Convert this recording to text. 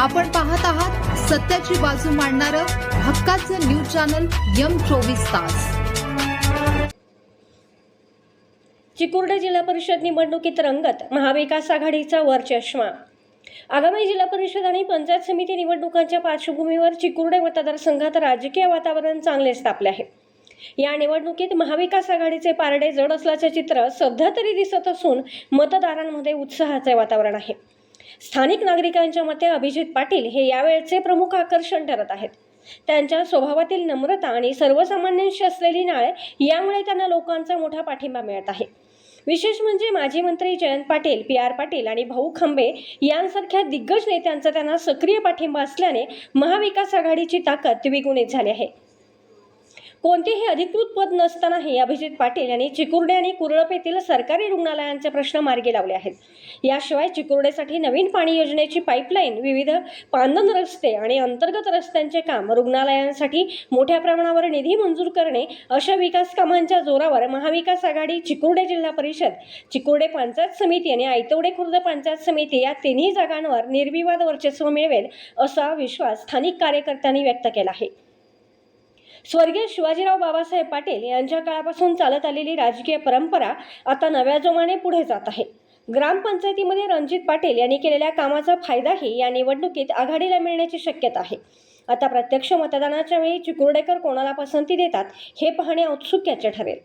आपण पाहत आहात सत्याची बाजू मांडणारं हक्काचं न्यूज चॅनल यम चोवीस तास. चिकुर्डा जिल्हा परिषद निवडणुकीत रंगत महाविकास आघाडीचा वरचष्मा आगामी जिल्हा परिषद आणि पंचायत समिती निवडणुकांच्या पार्श्वभूमीवर चिकुर्डे मतदारसंघात राजकीय वातावरण चांगलेच तापले आहे. या निवडणुकीत महाविकास आघाडीचे पारडे जड असल्याचे चित्र सध्या तरी दिसत असून मतदारांमध्ये उत्साहाचे वातावरण आहे. स्थानिक नागरिकांच्या मते अभिजित पाटील हे यावेळचे प्रमुख आकर्षण ठरत आहेत. त्यांच्या स्वभावातील नम्रता आणि सर्वसामान्यांशी असलेली नाळ यामुळे त्यांना लोकांचा मोठा पाठिंबा मिळत आहे. विशेष म्हणजे माजी मंत्री जयंत पाटील पी आर पाटील आणि भाऊ खंबे यांसारख्या दिग्गज नेत्यांचा त्यांना सक्रिय पाठिंबा असल्याने महाविकास आघाडीची ताकद द्विगुणित झाली आहे. कोणतेही अधिकृत पद नसतानाही अभिजित पाटील यांनी चिकुर्डे आणि कुरळप येथील सरकारी रुग्णालयांचे प्रश्न मार्गी लावले आहेत. याशिवाय चिकुर्डेसाठी नवीन पाणी योजनेची पाईपलाईन विविध पांदन रस्ते आणि अंतर्गत रस्त्यांचे काम रुग्णालयांसाठी मोठ्या प्रमाणावर निधी मंजूर करणे अशा विकास कामांच्या जोरावर महाविकास आघाडी चिकुर्डे जिल्हा परिषद चिकुर्डे पंचायत समिती आणि आयतवडे खुर्द पंचायत समिती या तिन्ही जागांवर निर्विवाद वर्चस्व मिळवेल असा विश्वास स्थानिक कार्यकर्त्यांनी व्यक्त केला आहे. स्वर्गीय शिवाजीराव बाबासाहेब पाटील यांच्या काळापासून चालत आलेली राजकीय परंपरा आता नव्या जोमाने पुढे जात आहे. ग्रामपंचायतीमध्ये रणजित पाटील यांनी केलेल्या कामाचा फायदाही या निवडणुकीत आघाडीला मिळण्याची शक्यता आहे. आता प्रत्यक्ष मतदानाच्या वेळी चिकुर्डेकर कोणाला पसंती देतात हे पाहणे औत्सुक्याचे ठरेल.